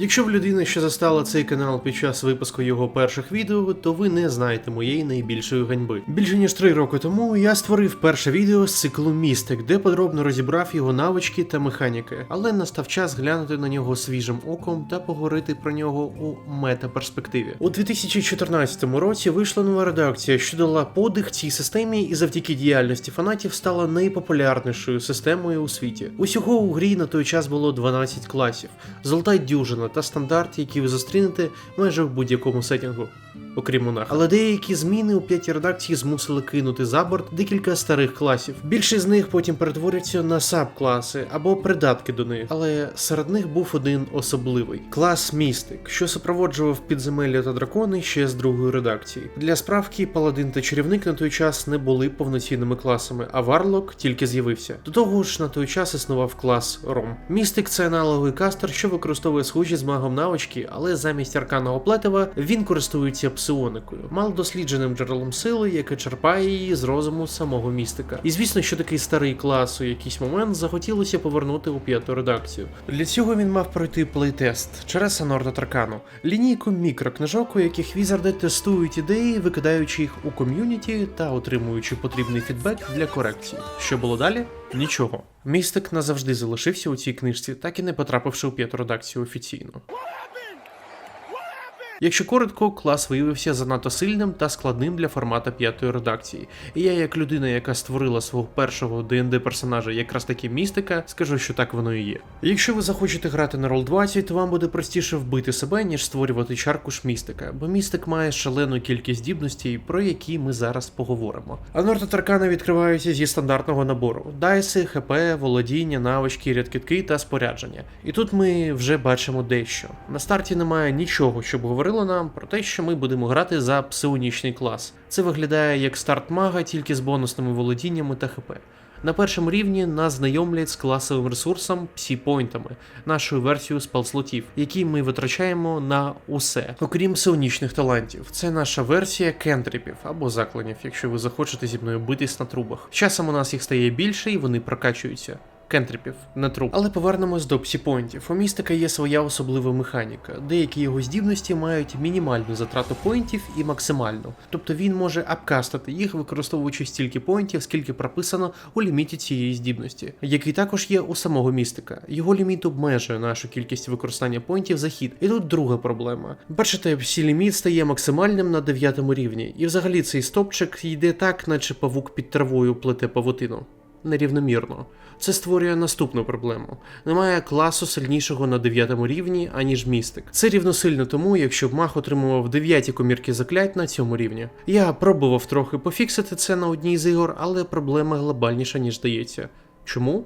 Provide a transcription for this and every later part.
Якщо в людини ще застала цей канал під час випуску його перших відео, то ви не знаєте моєї найбільшої ганьби. Більше ніж три роки тому я створив перше відео з циклу Містик, де подробно розібрав його навички та механіки, але настав час глянути на нього свіжим оком та поговорити про нього у метаперспективі. У 2014 році вийшла нова редакція, що дала подих цій системі, і завдяки діяльності фанатів стала найпопулярнішою системою у світі. Усього у грі на той час було 12 класів, золота дюжина та стандарт, які ви зустрінете майже в будь-якому сетінгу. Окрім монах. Але деякі зміни у п'ятій редакції змусили кинути за борт декілька старих класів. Більшість з них потім перетворюються на саб-класи або придатки до них. Але серед них був один особливий клас Містик, що супроводжував підземелля та дракони ще з другої редакції. Для справки паладин та чарівник на той час не були повноцінними класами, а Варлок тільки з'явився. До того ж, на той час існував клас Ром. Містик це аналоговий кастер, що використовує схожі з магом навички, але замість арканого плетива він користується псионикою, малодослідженим джерелом сили, яке черпає її з розуму самого містика. І звісно, що такий старий клас у якийсь момент захотілося повернути у п'яту редакцію. Для цього він мав пройти плейтест через Анорда Таркану, лінійку мікрокнижок, у яких візарди тестують ідеї, викидаючи їх у ком'юніті та отримуючи потрібний фідбек для корекції. Що було далі? Нічого. Містик назавжди залишився у цій книжці, так і не потрапивши у п'яту редакцію офіційно. Якщо коротко, клас виявився занадто сильним та складним для формата п'ятої редакції. І я, як людина, яка створила свого першого ДНД персонажа якраз таки містика, скажу, що так воно і є. Якщо ви захочете грати на рол 20, то вам буде простіше вбити себе, ніж створювати чарку ж містика, бо містик має шалену кількість здібностей, про які ми зараз поговоримо. А Норта Таркана відкриваються зі стандартного набору: дайси, ХП, володіння, навички, рядкітки та спорядження. І тут ми вже бачимо дещо. На старті немає нічого, щоб говорило нам про те, що ми будемо грати за псионічний клас. Це виглядає як старт мага, тільки з бонусними володіннями та ХП. На першому рівні нас знайомлять з класовим ресурсом псі-пойнтами, нашою версією спелслотів, які ми витрачаємо на усе, окрім псионічних талантів. Це наша версія кентріпів або закланів, якщо ви захочете зі мною битись на трубах. Часом у нас їх стає більше і вони прокачуються. Кентріпів, не труп. Але повернемось до псі-поінтів. У містика є своя особлива механіка. Деякі його здібності мають мінімальну затрату поінтів і максимальну. Тобто він може апкастати їх, використовуючи стільки поінтів, скільки прописано у ліміті цієї здібності, який також є у самого містика. Його ліміт обмежує нашу кількість використання поінтів за хід. І тут друга проблема. Бачите, всі ліміт стає максимальним на 9 рівні, і взагалі цей стопчик йде так, наче павук під травою плете павутину. Нерівномірно. Це створює наступну проблему: немає класу сильнішого на 9 рівні, аніж містик. Це рівносильно тому, якщо б маг отримував 9 комірки заклять на цьому рівні. Я пробував трохи пофіксити це на одній з ігор, але проблема глобальніша, ніж здається. Чому?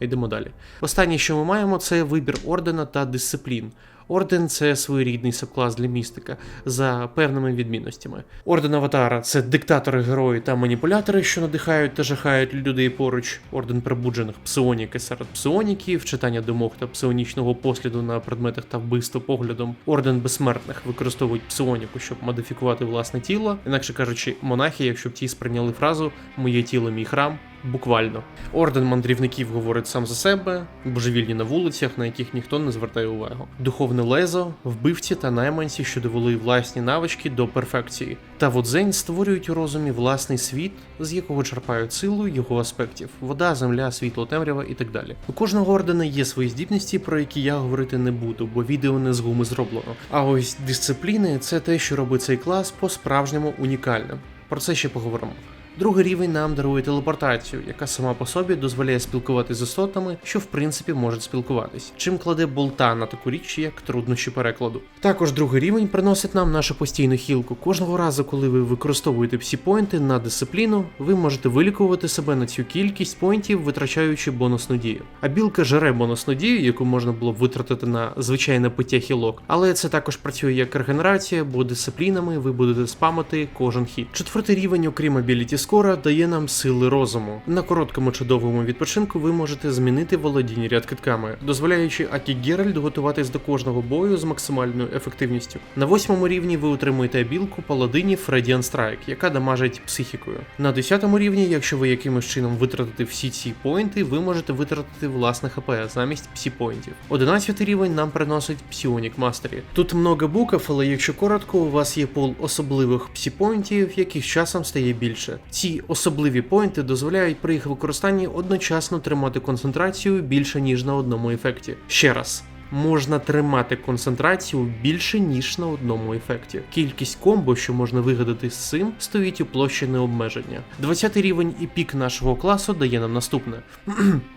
Йдемо далі. Останнє, що ми маємо, це вибір ордена та дисциплін. Орден це своєрідний субклас для містика за певними відмінностями. Орден Аватара це диктатори, герої та маніпулятори, що надихають та жахають людей поруч. Орден пробуджених псионіки серед псионіків, читання думок та псионічного посліду на предметах та вбивство поглядом. Орден безсмертних використовують псионіку, щоб модифікувати власне тіло, інакше кажучи, монахи, якщо б ті сприйняли фразу Моє тіло мій храм. Буквально. Орден мандрівників говорить сам за себе, божевільні на вулицях, на яких ніхто не звертає увагу. Духовне лезо, вбивці та найманці, що довели власні навички до перфекції. Та водзень створюють у розумі власний світ, з якого черпають силу його аспектів: вода, земля, світло, темрява і так далі. У кожного ордена є свої здібності, про які я говорити не буду, бо відео не з гуми зроблено. А ось дисципліни це те, що робить цей клас по-справжньому унікальним. Про це ще поговоримо. Другий рівень нам дарує телепортацію, яка сама по собі дозволяє спілкуватися з істотами, що в принципі можуть спілкуватись, чим кладе болта на таку річ, як труднощі перекладу. Також другий рівень приносить нам нашу постійну хілку. Кожного разу, коли ви використовуєте всі поінти на дисципліну, ви можете вилікувати себе на цю кількість поінтів, витрачаючи бонусну дію. А білка жере бонусну дію, яку можна було б витратити на звичайне пиття хілок, але це також працює як регенерація, бо дисциплінами ви будете спамити кожен хід. Четвертий рівень, окрім абіліті Дискора дає нам сили розуму. На короткому чудовому відпочинку ви можете змінити володіння рядкитками, дозволяючи Акі Геральт готуватись до кожного бою з максимальною ефективністю. На восьмому рівні ви отримуєте абілку паладинів Radiant Strike, яка дамажить психікою. На десятому рівні, якщо ви якимось чином витратите всі ці поінти, ви можете витратити власне ХП замість псі-поінтів. Одинадцятий рівень нам приносить Psionic Mastery. Тут много букв, але якщо коротко, у вас є пул особливих псі-поінтів, яких часом стає більше. Ці особливі поінти дозволяють при їх використанні одночасно тримати концентрацію більше ніж на одному ефекті. Ще раз. Можна тримати концентрацію більше ніж на одному ефекті. Кількість комбо, що можна вигадати з цим, стоїть у площі необмеження. 20 рівень і пік нашого класу дає нам наступне.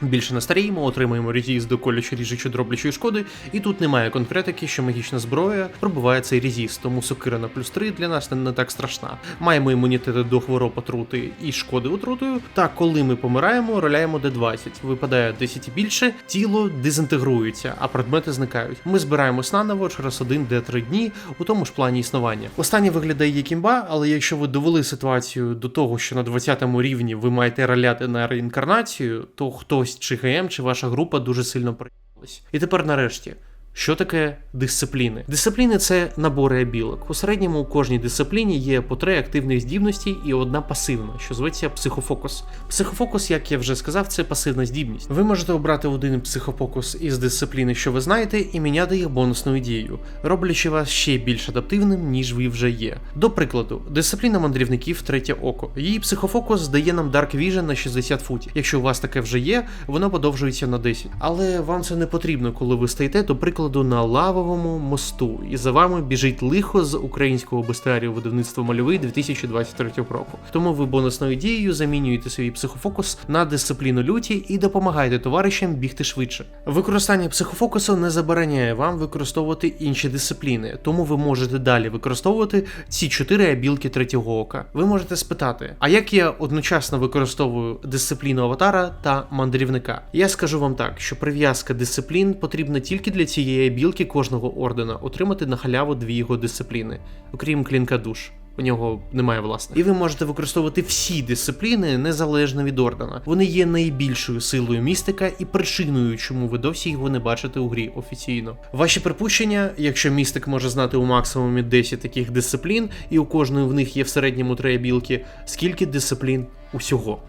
Більше не старіємо, отримуємо резіст до колючо ріжучо дроблячої шкоди, і тут немає конкретики, що магічна зброя пробиває цей резіст, тому сокира на плюс 3 для нас не, так страшна. Маємо імунітети до хвороб отрути і шкоди отрутою. Та коли ми помираємо, роляємо D20. Випадає 10 і більше, тіло дезінтегрується, а предмети зникають. Ми збираємось наново через 1 D3 дні у тому ж плані існування. Останнє виглядає як імба, але якщо ви довели ситуацію до того, що на 20 рівні ви маєте роляти на реінкарнацію, то хтось чи ГМ, чи ваша група дуже сильно приїхалась. І тепер нарешті. Що таке дисципліни? Дисципліни це набори абілок. У середньому у кожній дисципліні є по три активних здібності і одна пасивна, що зветься психофокус. Психофокус, як я вже сказав, це пасивна здібність. Ви можете обрати один психофокус із дисципліни, що ви знаєте, і міняти їх бонусною дією, роблячи вас ще більш адаптивним, ніж ви вже є. До прикладу, дисципліна мандрівників третє око. Її психофокус дає нам Dark Vision на 60 футів. Якщо у вас таке вже є, воно подовжується на 10. Але вам це не потрібно, коли ви стоїте, до прикладу на лавовому мосту, і за вами біжить лихо з українського бестіарію видавництва мальовий 2023 року. Тому ви бонусною дією замінюєте свій психофокус на дисципліну люті і допомагаєте товаришам бігти швидше. Використання психофокусу не забороняє вам використовувати інші дисципліни, тому ви можете далі використовувати ці чотири абілки третього ока. Ви можете спитати, а як я одночасно використовую дисципліну аватара та мандрівника? Я скажу вам так, що прив'язка дисциплін потрібна тільки для цієї білки кожного ордена отримати на халяву дві його дисципліни, окрім клінка душ. У нього немає власних. І ви можете використовувати всі дисципліни незалежно від ордена. Вони є найбільшою силою містика і причиною, чому ви досі його не бачите у грі офіційно. Ваші припущення, якщо містик може знати у максимумі 10 таких дисциплін, і у кожної в них є в середньому три білки, скільки дисциплін усього?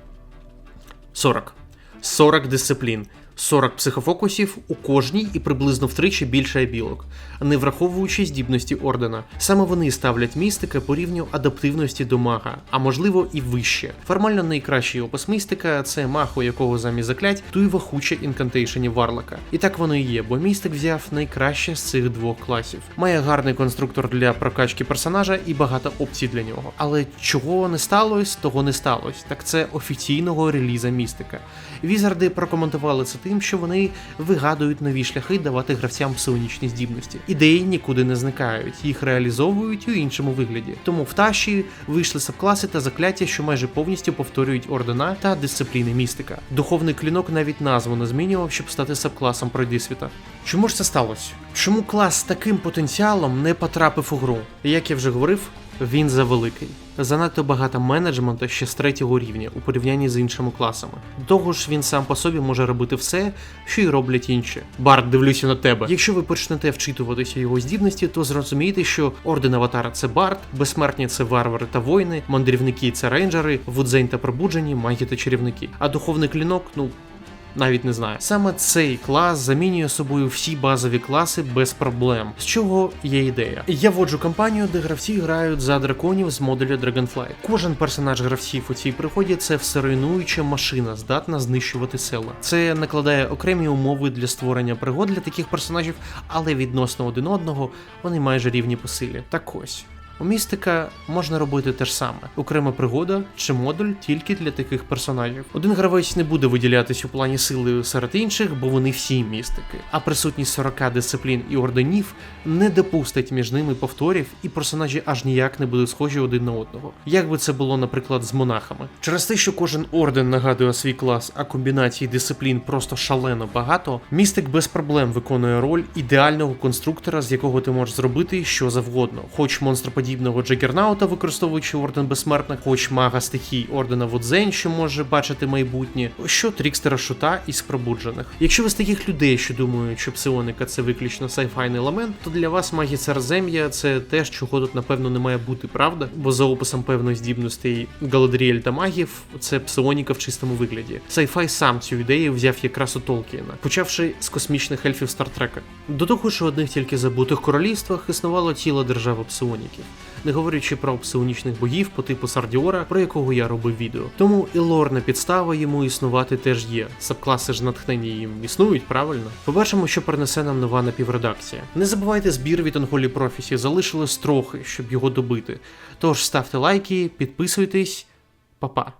40. 40 дисциплін. 40 психофокусів у кожній і приблизно втричі більше білок, не враховуючи здібності ордена. Саме вони ставлять містика по рівню адаптивності до мага, а можливо і вище. Формально найкращий опис містика це маг, у якого замість заклять туєва хуча інкантейшенів варлока. І так воно і є, бо містик взяв найкраще з цих двох класів. Має гарний конструктор для прокачки персонажа і багато опцій для нього. Але чого не сталося, того не сталося. Так це офіційного реліза містика. Візарди прокоментували це тим, що вони вигадують нові шляхи давати гравцям псионічні здібності. Ідеї нікуди не зникають, їх реалізовують у іншому вигляді. Тому в Таші вийшли сабкласи та закляття, що майже повністю повторюють ордена та дисципліни містика. Духовний клінок навіть назву не змінював, щоб стати сабкласом пройдисвіта. Чому ж це сталося? Чому клас з таким потенціалом не потрапив у гру? Як я вже говорив, він завеликий. Занадто багато менеджменту ще з третього рівня у порівнянні з іншими класами. До того ж, він сам по собі може робити все, що й роблять інші. Барт, дивлюся на тебе. Якщо ви почнете вчитуватися його здібності, то зрозумієте, що орден аватара це Барт, безсмертні це варвари та воїни, мандрівники це рейнджери, вудзень та пробуджені, маги та чарівники. А духовний клінок, ну навіть не знаю. Саме цей клас замінює собою всі базові класи без проблем. З чого є ідея? Я вводжу кампанію, де гравці грають за драконів з модуля Dragonflight. Кожен персонаж гравців у цій приході це всеруйнуюча машина, здатна знищувати села. Це накладає окремі умови для створення пригод для таких персонажів, але відносно один одного вони майже рівні по силі. Так ось. У містика можна робити те ж саме: окрема пригода чи модуль тільки для таких персонажів. Один гравець не буде виділятись у плані сили серед інших, бо вони всі містики. А присутність 40 дисциплін і орденів не допустить між ними повторів, і персонажі аж ніяк не будуть схожі один на одного. Як би це було, наприклад, з монахами. Через те, що кожен орден нагадує свій клас, а комбінацій дисциплін просто шалено багато, містик без проблем виконує роль ідеального конструктора, з якого ти можеш зробити що завгодно, хоч монстроподібні подібного Джагернаута, використовуючи орден безсмертних, хоч мага стихій ордена Водзень, що може бачити майбутнє, що Трікстера Шута із пробуджених. Якщо ви з таких людей, що думають, що псионика це виключно сайфайний елемент, то для вас магія Царзем'я це те, чого тут напевно не має бути, правда? Бо за описом певної здібностей Галадріель та магів, це псионіка в чистому вигляді. Сайфай сам цю ідею взяв якраз у Толкіна, почавши з космічних ельфів Стартрека. До того у одних тільки забутих королівствах існувало тіло держави псионіків, не говорячи про псионічних богів по типу Сардіора, про якого я робив відео. Тому і лорна підстава йому існувати теж є. Сабкласи ж натхнення їм існують, правильно? Побачимо, що принесе нам нова напівредакція. Не забувайте збір від Анголі Профісі залишилось трохи, щоб його добити. Тож ставте лайки, підписуйтесь, па-па.